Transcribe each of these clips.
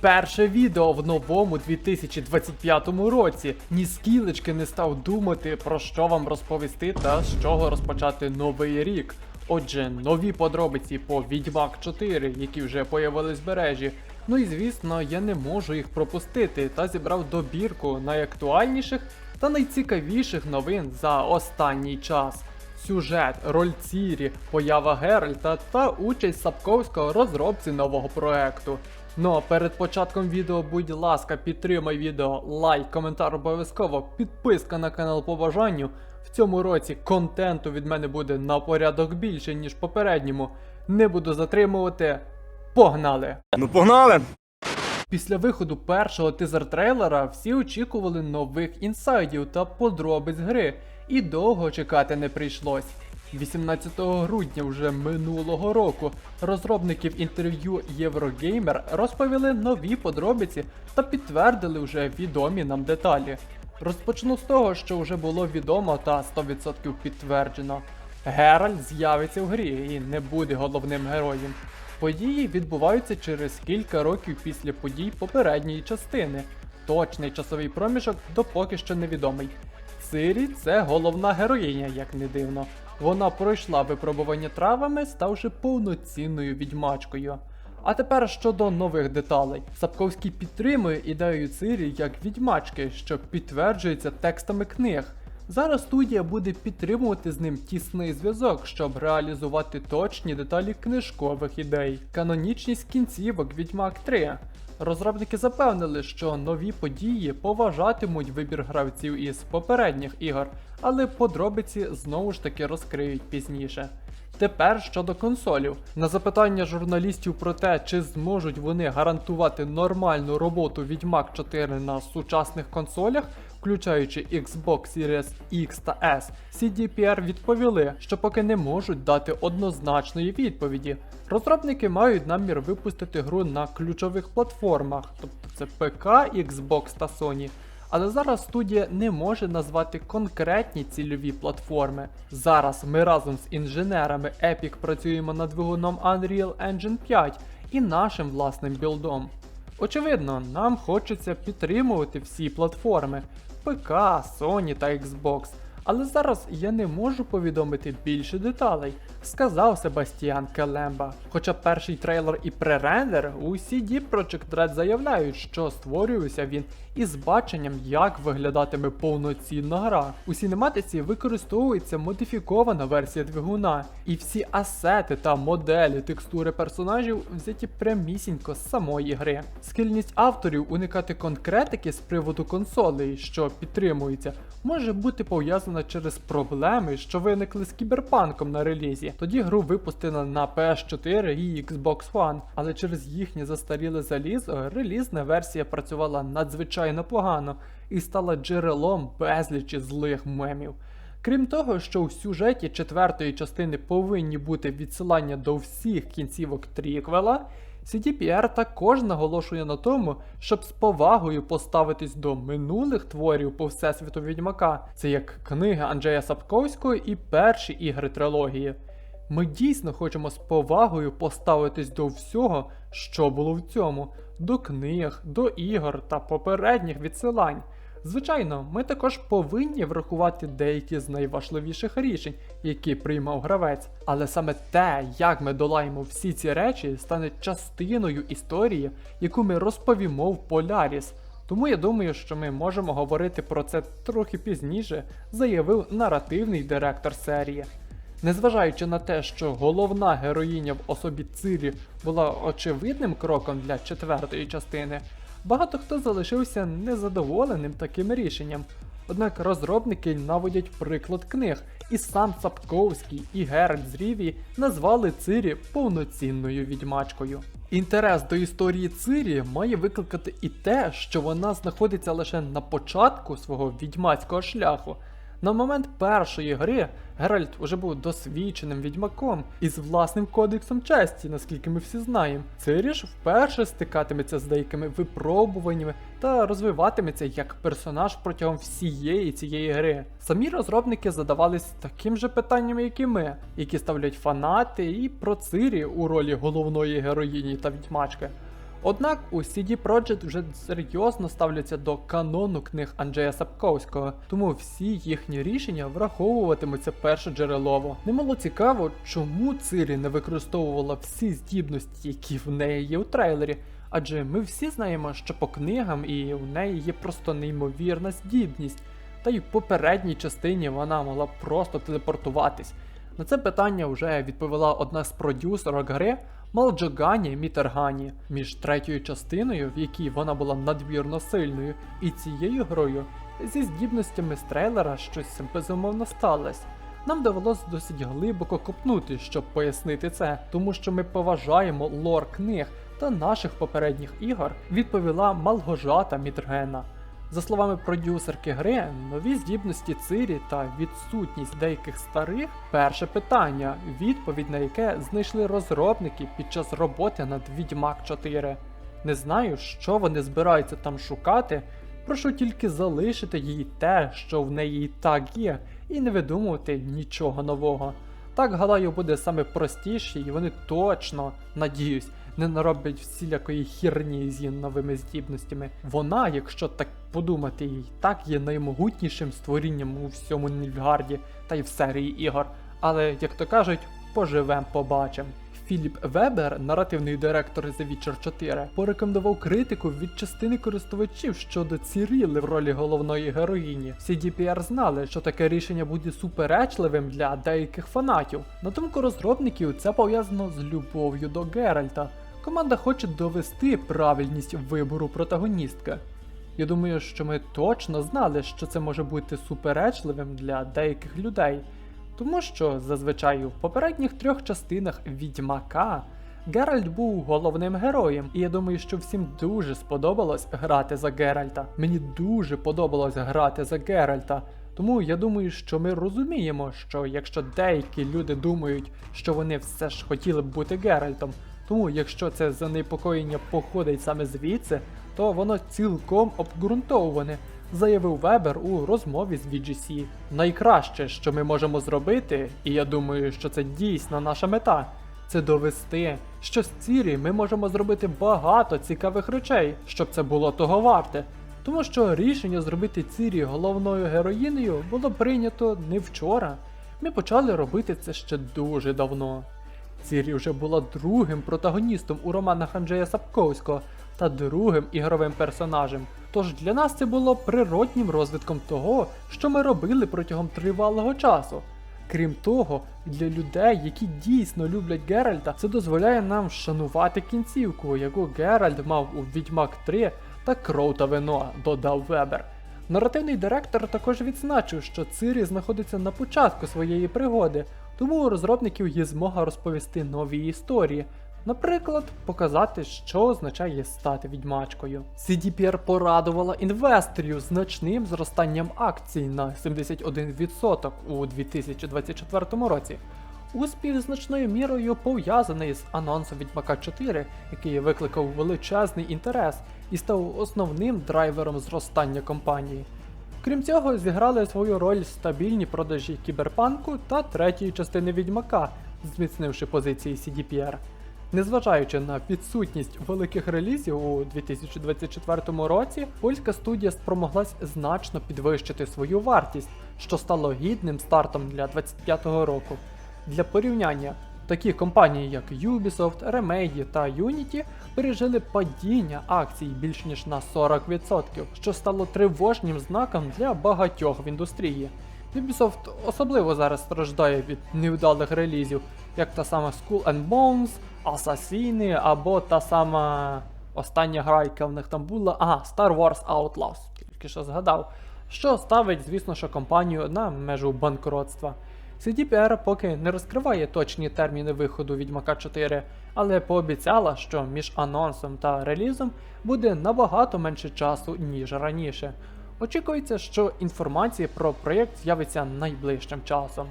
Перше відео в новому 2025 році. Ні скілечки не став думати, про що вам розповісти та з чого розпочати новий рік. Отже, нові подробиці по Відьмак 4, які вже появились в мережі. Ну і звісно, я не можу їх пропустити та зібрав добірку найактуальніших та найцікавіших новин за останній час. Сюжет, роль Цірі, поява Геральта та участь Сапковського розробці нового проекту. Ну а перед початком відео, будь ласка, підтримай відео, лайк, коментар обов'язково, підписка на канал по бажанню. В цьому році контенту від мене буде на порядок більше, ніж попередньому. Не буду затримувати. Погнали! Ну погнали! Після виходу першого тизер-трейлера всі очікували нових інсайдів та подробиць гри, і довго чекати не прийшлось. 18 грудня вже минулого року розробники в інтерв'ю Єврогеймер розповіли нові подробиці та підтвердили вже відомі нам деталі. Розпочну з того, що вже було відомо та 100% підтверджено. Геральт з'явиться в грі і не буде головним героєм. Події відбуваються через кілька років після подій попередньої частини. Точний часовий проміжок допоки що невідомий. Цирі це головна героїня, як не дивно. Вона пройшла випробування травами, ставши повноцінною відьмачкою. А тепер щодо нових деталей. Сапковський підтримує ідею Цирі як відьмачки, що підтверджується текстами книг. Зараз студія буде підтримувати з ним тісний зв'язок, щоб реалізувати точні деталі книжкових ідей. Канонічність кінцівок Відьмак 3. Розробники запевнили, що нові події поважатимуть вибір гравців із попередніх ігор, але подробиці знову ж таки розкриють пізніше. Тепер щодо консолів. На запитання журналістів про те, чи зможуть вони гарантувати нормальну роботу Відьмак 4 на сучасних консолях, включаючи Xbox Series X та S, CDPR відповіли, що поки не можуть дати однозначної відповіді. Розробники мають намір випустити гру на ключових платформах, тобто це ПК, Xbox та Sony. Але зараз студія не може назвати конкретні цільові платформи. Зараз ми разом з інженерами Epic працюємо над двигуном Unreal Engine 5 і нашим власним білдом. Очевидно, нам хочеться підтримувати всі платформи ПК, Sony та Xbox. Але зараз я не можу повідомити більше деталей, сказав Себастьян Келемба. Хоча перший трейлер і пререндер у CD Projekt Red заявляють, що створюється він із баченням, як виглядатиме повноцінна гра. У сінематиці використовується модифікована версія двигуна, і всі асети та моделі текстури персонажів взяті прямісінько з самої гри. Схильність авторів уникати конкретики з приводу консолей, що підтримуються, може бути пов'язана через проблеми, що виникли з кіберпанком на релізі. Тоді гру випустили на PS4 і Xbox One, але через їхнє застаріле залізо релізна версія працювала надзвичайно погано і стала джерелом безлічі злих мемів. Крім того, що у сюжеті четвертої частини повинні бути відсилання до всіх кінцівок тріквела, CDPR також наголошує на тому, щоб з повагою поставитись до минулих творів по всесвіту відьмака, це як книги Анджея Сапковського і перші ігри трилогії. Ми дійсно хочемо з повагою поставитись до всього, що було в цьому, до книг, до ігор та попередніх відсилань. Звичайно, ми також повинні врахувати деякі з найважливіших рішень, які приймав гравець, але саме те, як ми долаємо всі ці речі, стане частиною історії, яку ми розповімо в Поляріс. Тому я думаю, що ми можемо говорити про це трохи пізніше, заявив наративний директор серії. Незважаючи на те, що головна героїня в особі Цирі була очевидним кроком для четвертої частини, багато хто залишився незадоволеним таким рішенням. Однак розробники наводять приклад книг, і сам Сапковський і Геральт з Ріві назвали Цирі повноцінною відьмачкою. Інтерес до історії Цирі має викликати і те, що вона знаходиться лише на початку свого відьмацького шляху. На момент першої гри Геральт уже був досвідченим відьмаком із власним кодексом честі, наскільки ми всі знаємо. Цирі ж вперше стикатиметься з деякими випробуваннями та розвиватиметься як персонаж протягом всієї цієї гри. Самі розробники задавались таким же питанням, як і ми, які ставлять фанати і про Цирі у ролі головної героїні та відьмачки. Однак у CD Projekt вже серйозно ставляться до канону книг Анджея Сапковського, тому всі їхні рішення враховуватимуться першоджерелово. Немало цікаво, чому Цирі не використовувала всі здібності, які в неї є у трейлері. Адже ми всі знаємо, що по книгам і у неї є просто неймовірна здібність, та й в попередній частині вона могла просто телепортуватись. На це питання вже відповіла одна з продюсерок гри Малджогані Мітергані. Між третьою частиною, в якій вона була надмірно сильною, і цією грою зі здібностями з трейлера щось безумовно сталося. Нам довелося досить глибоко копнути, щоб пояснити це, тому що ми поважаємо лор книг та наших попередніх ігор, відповіла Малгожата Мітргена. За словами продюсерки гри, нові здібності Цирі та відсутність деяких старих перше питання, відповідь на яке знайшли розробники під час роботи над Відьмак 4. Не знаю, що вони збираються там шукати. Прошу тільки залишити їй те, що в неї і так є, і не видумувати нічого нового. Так гадаю буде саме простіше, і вони точно, надіюсь, не нароблять всілякої хірні з її новими здібностями. Вона, якщо так подумати, і так є наймогутнішим створінням у всьому Нільфгарді та й в серії ігор. Але, як то кажуть, поживем, побачим. Філіп Вебер, наративний директор The Witcher 4, порекомендував критику від частини користувачів щодо Ціріли в ролі головної героїні. CDPR знали, що таке рішення буде суперечливим для деяких фанатів. На думку розробників, це пов'язано з любов'ю до Геральта. Команда хоче довести правильність вибору протагоністка. Я думаю, що ми точно знали, що це може бути суперечливим для деяких людей. Тому що зазвичай в попередніх трьох частинах Відьмака Геральт був головним героєм, і я думаю, що всім дуже сподобалось грати за Геральта. Мені дуже подобалось грати за Геральта. Тому я думаю, що ми розуміємо, що якщо деякі люди думають, що вони все ж хотіли б бути Геральтом, тому якщо це занепокоєння походить саме звідси, то воно цілком обґрунтоване, заявив Вебер у розмові з VGC. Найкраще, що ми можемо зробити, і я думаю, що це дійсно наша мета, це довести, що з Цірі ми можемо зробити багато цікавих речей, щоб це було того варте. Тому що рішення зробити Цірі головною героїнею було прийнято не вчора. Ми почали робити це ще дуже давно. Цірі вже була другим протагоністом у романах Анджея Сапковського та другим ігровим персонажем. Тож для нас це було природнім розвитком того, що ми робили протягом тривалого часу. Крім того, для людей, які дійсно люблять Геральта, це дозволяє нам шанувати кінцівку, яку Геральт мав у Відьмак 3 та кров та вино, додав Вебер. Наративний директор також відзначив, що Цирі знаходиться на початку своєї пригоди, тому у розробників є змога розповісти нові історії. Наприклад, показати, що означає стати відьмачкою. CDPR порадувала інвесторів значним зростанням акцій на 71% у 2024 році. Успіх значною мірою пов'язаний з анонсом Відьмака 4, який викликав величезний інтерес і став основним драйвером зростання компанії. Крім цього, зіграли свою роль стабільні продажі кіберпанку та третьої частини Відьмака, зміцнивши позиції CDPR. Незважаючи на відсутність великих релізів у 2024 році, польська студія спромоглась значно підвищити свою вартість, що стало гідним стартом для 2025 року. Для порівняння, такі компанії, як Ubisoft, Remedy та Unity пережили падіння акцій більш ніж на 40%, що стало тривожнім знаком для багатьох в індустрії. Ubisoft особливо зараз страждає від невдалих релізів, як та сама Skull and Bones, Асасіни або та сама остання гра, яка в них там була, ага, Star Wars Outlaws, тільки що згадав, що ставить, звісно, що компанію на межу банкротства. CDPR поки не розкриває точні терміни виходу Відьмака 4, але пообіцяла, що між анонсом та релізом буде набагато менше часу, ніж раніше. Очікується, що інформація про проєкт з'явиться найближчим часом.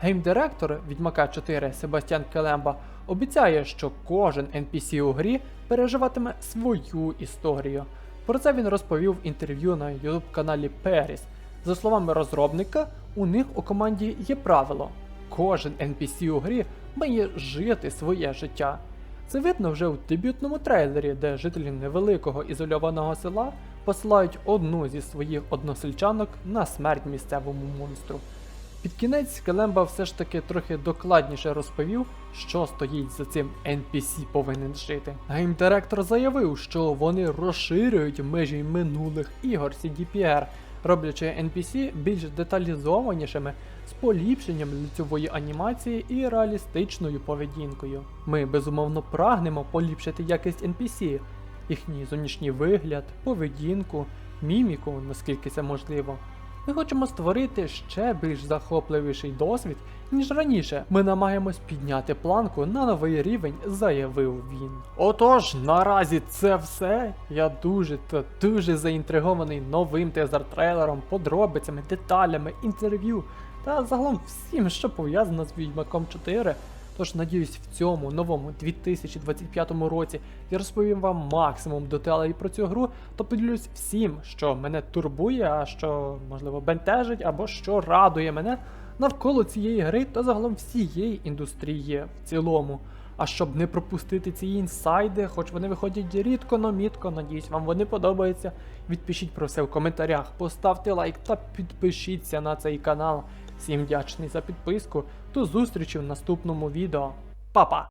Геймдиректор Відьмака 4 Себастьян Келемба обіцяє, що кожен NPC у грі переживатиме свою історію. Про це він розповів в інтерв'ю на YouTube каналі Періс. За словами розробника, у них у команді є правило: кожен NPC у грі має жити своє життя. Це видно вже у дебютному трейлері, де жителі невеликого ізольованого села посилають одну зі своїх односельчанок на смерть місцевому монстру. Під кінець Келемба все ж таки трохи докладніше розповів, що стоїть за цим NPC повинен жити. Геймдиректор заявив, що вони розширюють межі минулих ігор CDPR, роблячи NPC більш деталізованішими, з поліпшенням лицьової анімації і реалістичною поведінкою. Ми безумовно прагнемо поліпшити якість NPC, їхній зовнішній вигляд, поведінку, міміку, наскільки це можливо. Ми хочемо створити ще більш захопливіший досвід, ніж раніше. Ми намагаємось підняти планку на новий рівень, заявив він. Отож, наразі це все. Я дуже та дуже заінтригований новим тезер-трейлером, подробицями, деталями, інтерв'ю та загалом всім, що пов'язано з Відьмаком 4. Тож надіюсь, в цьому новому 2025 році я розповім вам максимум деталей про цю гру та поділюсь всім, що мене турбує, а що можливо бентежить, або що радує мене навколо цієї гри та загалом всієї індустрії в цілому. А щоб не пропустити ці інсайди, хоч вони виходять рідко, но мітко, надіюсь, вам вони подобаються. Відпишіть про все в коментарях, поставте лайк та підпишіться на цей канал. Всім вдячний за підписку. До зустрічі в наступному відео. Па-па!